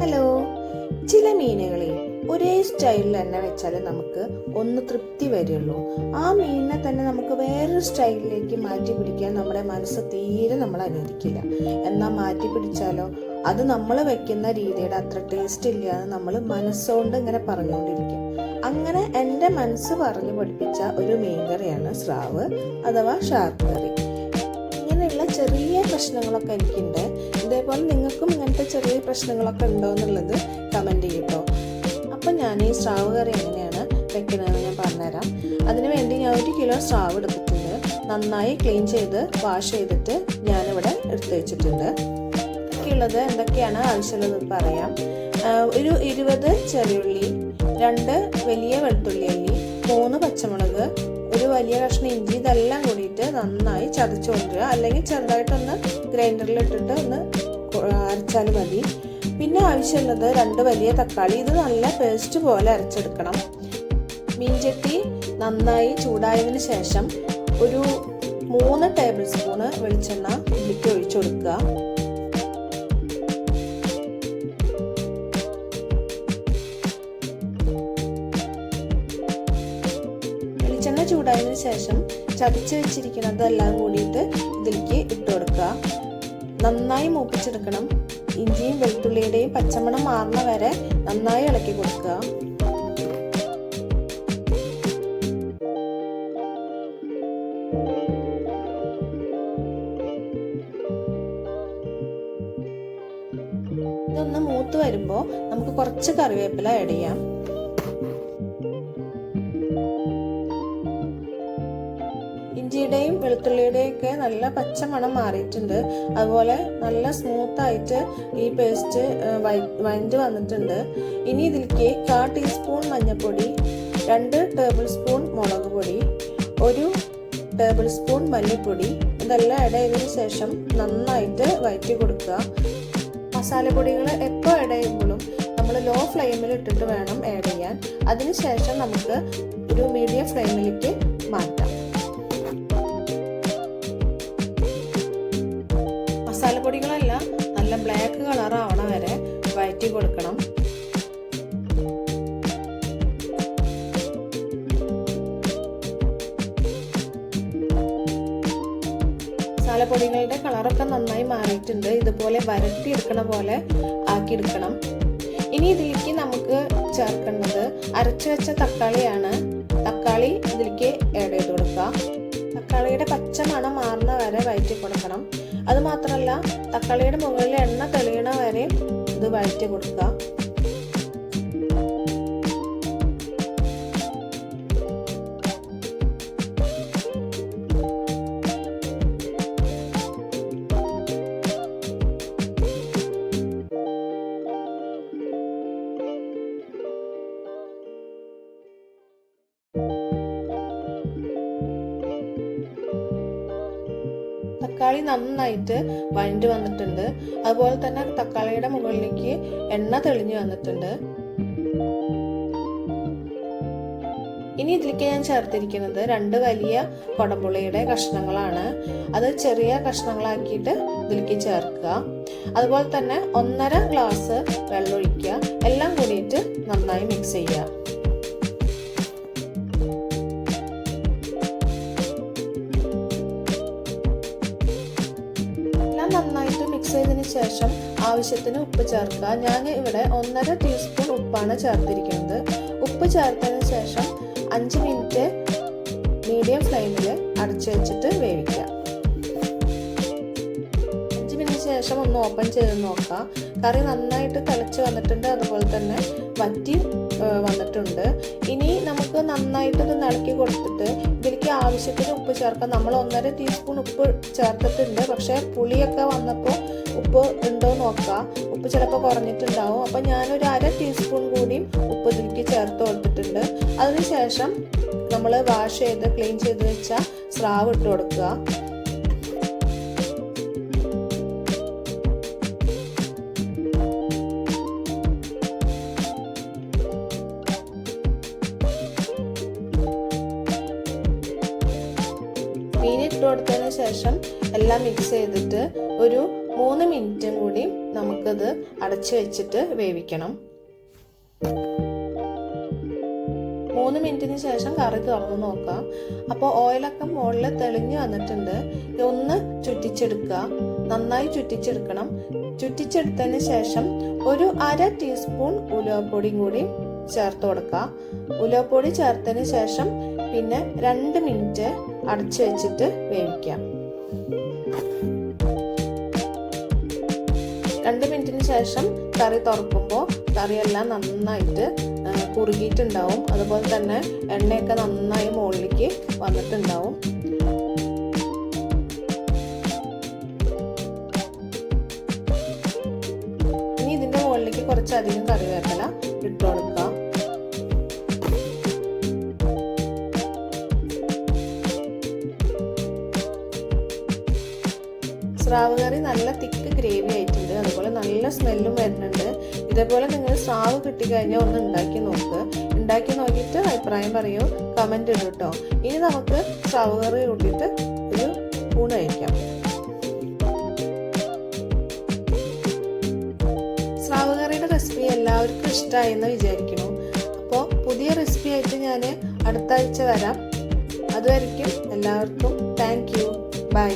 Hello. ചില മീനുകളെ ഒരേ സ്റ്റൈലിൽ തന്നെ വെച്ചാൽ നമുക്ക് ഒന്ന് തൃപ്തി വരുള്ളൂ. ആ മീനിനെ തന്നെ നമുക്ക് വേറൊരു സ്റ്റൈലിലേക്ക് മാറ്റി പിടിക്കാൻ നമ്മുടെ മനസ്സ് തീരെ നമ്മൾ അനുവദിക്കില്ല. എന്നാൽ മാറ്റി പിടിച്ചാലോ? അത് നമ്മൾ വെക്കുന്ന രീതിയുടെ അത്ര ടേസ്റ്റ് ഇല്ല എന്ന് നമ്മൾ മനസ്സുകൊണ്ട് ഇങ്ങനെ പറഞ്ഞുകൊണ്ടിരിക്കും. അങ്ങനെ എന്റെ മനസ്സ് പറഞ്ഞു പഠിപ്പിച്ച ഒരു മീൻകറിയാണ് സ്രാവ് അഥവാ ഷാർപ്പ് കറി. ഇങ്ങനെയുള്ള ചെറിയ പ്രശ്നങ്ങളൊക്കെ എനിക്കുണ്ട്. ഇതേപോലെ നിങ്ങൾക്കും ഇങ്ങനത്തെ ചെറിയ പ്രശ്നങ്ങളൊക്കെ ഉണ്ടോ എന്നുള്ളത് കമന്റ് ചെയ്യട്ടോ. അപ്പം ഞാൻ ഈ സ്രാവ് കറി എങ്ങനെയാണ് വെക്കുന്നതെന്ന് ഞാൻ പറഞ്ഞുതരാം. അതിന് വേണ്ടി ഞാൻ ഒരു കിലോ സ്രാവ് എടുത്തിട്ടുണ്ട്. നന്നായി ക്ലീൻ ചെയ്ത് വാഷ് ചെയ്തിട്ട് ഞാനിവിടെ എടുത്തു വെച്ചിട്ടുണ്ട്. ഉള്ളത് എന്തൊക്കെയാണ് ആവശ്യമുള്ളത് പറയാം. ഒരു ഇരുപത് ചെറിയുള്ളി രണ്ട് വലിയ വെളുത്തുള്ളി അല്ലി മൂന്ന് പച്ചമുളക് ഒരു വലിയ കഷ്ണം ഇഞ്ചി ഇതെല്ലാം കൂടിയിട്ട് നന്നായി ചതച്ച് കൊണ്ടുവരിക അല്ലെങ്കിൽ ചെറുതായിട്ടൊന്ന് ഗ്രൈൻഡറിൽ ഇട്ടിട്ട് ഒന്ന് അരച്ചാൽ മതി. പിന്നെ ആവശ്യമുള്ളത് രണ്ട് വലിയ തക്കാളി. ഇത് നല്ല പേസ്റ്റ് പോലെ അരച്ചെടുക്കണം. മീൻചട്ടി നന്നായി ചൂടായതിന് ശേഷം ഒരു മൂന്ന് ടേബിൾ സ്പൂണ് വെളിച്ചെണ്ണ ഇതിലേക്ക് ഒഴിച്ചു കൊടുക്കുക. വെളിച്ചെണ്ണ ചൂടായതിനു ശേഷം ചതച്ച് വെച്ചിരിക്കുന്നതെല്ലാം കൂടിയിട്ട് ഇതിലേക്ക് ഇട്ട് കൊടുക്കുക. നന്നായി മൂപ്പിച്ചെടുക്കണം. ഇഞ്ചിയും വെളുത്തുള്ളിയുടെയും പച്ചമണം മാറുന്ന വരെ നന്നായി ഇളക്കി കൊടുക്കുക. ഇതൊന്ന് മൂത്ത് വരുമ്പോൾ നമുക്ക് കുറച്ച് കറിവേപ്പില ആഡ് ചെയ്യാം. ഇഞ്ചിയുടെയും വെളുത്തുള്ളിയുടെയും ഒക്കെ നല്ല പച്ച മണം മാറിയിട്ടുണ്ട്. അതുപോലെ നല്ല സ്മൂത്ത് ആയിട്ട് ഈ പേസ്റ്റ് വഴണ്ട് വന്നിട്ടുണ്ട്. ഇനി ഇതിലേക്ക് കാ ടീസ്പൂൺ മഞ്ഞൾപ്പൊടി രണ്ട് ടേബിൾ സ്പൂൺ മുളക് പൊടി ഒരു ടേബിൾ സ്പൂൺ മല്ലിപ്പൊടി. ഇതെല്ലാം ഇട ചെയ്തതിന് ശേഷം നന്നായിട്ട് വഴറ്റി കൊടുക്കുക. മസാലപ്പൊടികൾ എപ്പോൾ ഇട ചെയ്യുമ്പോഴും നമ്മൾ ലോ ഫ്ലെയിമിൽ ഇട്ടിട്ട് വേണം ആഡ് ചെയ്യാൻ. അതിനുശേഷം നമുക്ക് ഒരു മീഡിയം ഫ്ലെയിമിലേക്ക് മാറ്റാം. മസാലപ്പൊടികളെല്ലാം നല്ല ബ്ലാക്ക് കളർ ആവണ വരെ വഴറ്റി കൊടുക്കണം. മസാലപ്പൊടികളുടെ കളറൊക്കെ നന്നായി മാറിയിട്ടുണ്ട്. ഇതുപോലെ വരട്ടി എടുക്കണ പോലെ ആക്കിയെടുക്കണം. ഇനി ഇതിലേക്ക് നമുക്ക് ചേർക്കേണ്ടത് അരച്ചു വെച്ച തക്കാളിയാണ്. തക്കാളി ഇതിലേക്ക് ആഡ് ചെയ്ത് കൊടുക്കുക. തക്കാളിയുടെ പച്ച മണം മാത്രമല്ല തക്കാളിയുടെ മുകളിൽ എണ്ണ തെളിയണ വരെ ഇത് വഴറ്റി കൊടുക്കുക. തക്കാളി നന്നായിട്ട് വഴണ്ട് വന്നിട്ടുണ്ട്. അതുപോലെ തന്നെ തക്കാളിയുടെ മുകളിലേക്ക് എണ്ണ തെളിഞ്ഞു വന്നിട്ടുണ്ട്. ഇനി ഇതിലേക്ക് ഞാൻ ചേർത്തിരിക്കുന്നത് രണ്ട് വലിയ കൊടമ്പുളിയുടെ കഷ്ണങ്ങളാണ്. അത് ചെറിയ കഷ്ണങ്ങളാക്കിയിട്ട് ഇതിലേക്ക് ചേർക്കുക. അതുപോലെ തന്നെ ഒന്നര ഗ്ലാസ് വെള്ളം ഒഴിക്കുക എല്ലാം കൂടിയിട്ട് നന്നായി മിക്സ് ചെയ്യുക. ആവശ്യത്തിന് ഉപ്പ് ചേർക്കുക. ഞാൻ ഇവിടെ ഒന്നര ടീസ്പൂൺ ഉപ്പാണ് ചേർത്തിരിക്കുന്നത്. ഉപ്പ് ചേർത്തതിന് ശേഷം അഞ്ച് മിനിറ്റ് മീഡിയം ഫ്ലെയിമിൽ അടച്ചു വെച്ചിട്ട് വേവിക്കുക. അഞ്ച് മിനിറ്റ് ശേഷം ഒന്ന് ഓപ്പൺ ചെയ്ത് നോക്കാം. കറി നന്നായിട്ട് തിളച്ച് വന്നിട്ടുണ്ട്. അതുപോലെ തന്നെ വറ്റി വന്നിട്ടുണ്ട്. ഇനി നമുക്ക് നന്നായിട്ട് നടക്കി കൊടുത്തിട്ട് ഇതിലേക്ക് ആവശ്യത്തിന് ഉപ്പ് ചേർക്കാം. നമ്മൾ ഒന്നര ടീസ്പൂൺ ഉപ്പ് ചേർത്തിട്ടുണ്ട്. പക്ഷേ പുളിയൊക്കെ വന്നപ്പോൾ ഉപ്പ് ഉണ്ടോ നോക്കുക. ഉപ്പ് ചിലപ്പോൾ കുറഞ്ഞിട്ടുണ്ടാവും. അപ്പം ഞാനൊരു അര ടീസ്പൂൺ കൂടിയും ഉപ്പ് ഇതിലേക്ക് ചേർത്ത് കൊടുത്തിട്ടുണ്ട്. അതിനുശേഷം നമ്മൾ വാഷ് ചെയ്ത് ക്ലീൻ ചെയ്ത് വെച്ച സ്രാവ് ഇട്ട് കൊടുക്കുക. മീൻ ഇട്ട് കൊടുത്തതിന് ശേഷം എല്ലാം മിക്സ് ചെയ്തിട്ട് ഒരു മൂന്ന് മിനിറ്റ് കൂടി നമുക്കത് അടച്ചു വെച്ചിട്ട് വേവിക്കണം. മൂന്ന് മിനിറ്റിന് ശേഷം കറി തുറന്ന് നോക്കാം. അപ്പോൾ ഓയിലൊക്കെ മുകളിൽ തെളിഞ്ഞു വന്നിട്ടുണ്ട്. ഒന്ന് ചുറ്റിച്ചെടുക്കുക. നന്നായി ചുറ്റിച്ചെടുക്കണം. ചുറ്റിച്ചെടുത്തതിന് ശേഷം ഒരു അര ടീസ്പൂൺ ഉലുവപ്പൊടിയും കൂടി ചേർത്ത് കൊടുക്കുക. ഉലുവപ്പൊടി ചേർത്തതിന് ശേഷം പിന്നെ രണ്ട് മിനിറ്റ് അടച്ചു വെച്ചിട്ട് വേവിക്കാം. രണ്ട് മിനിറ്റിന് ശേഷം കറി തുറക്കുമ്പോൾ കറിയെല്ലാം നന്നായിട്ട് കുറുകിയിട്ടുണ്ടാവും. അതുപോലെ തന്നെ എണ്ണയൊക്കെ നന്നായി മുകളിലേക്ക് വന്നിട്ടുണ്ടാവും. ഇനി ഇതിന്റെ മുകളിലേക്ക് കുറച്ചധികം കറി കറിവേപ്പില ഇട്ട് സ്രാവ് കറി നല്ല തിക്ക് ഗ്രേവി ആയിട്ടുണ്ട്. അതുപോലെ നല്ല സ്മെല്ലും വരുന്നുണ്ട്. ഇതേപോലെ നിങ്ങൾ സ്രാവ് കിട്ടിക്കഴിഞ്ഞാൽ ഒന്ന് ഉണ്ടാക്കി നോക്ക്. ഉണ്ടാക്കി നോക്കിയിട്ട് അഭിപ്രായം പറയൂ. കമന്റ് ഇടും കേട്ടോ ഇനി നമുക്ക് സ്രാവ് കറി കൂട്ടിയിട്ട് ഒരു ഊണ് കഴിക്കാം. സ്രാവ് കറിയുടെ റെസിപ്പി എല്ലാവർക്കും ഇഷ്ടമായി എന്ന് വിചാരിക്കുന്നു. അപ്പോൾ പുതിയ റെസിപ്പി ആയിട്ട് ഞാൻ അടുത്ത ആഴ്ച വരാം. അതുവരയ്ക്കും എല്ലാവർക്കും താങ്ക് യു ബൈ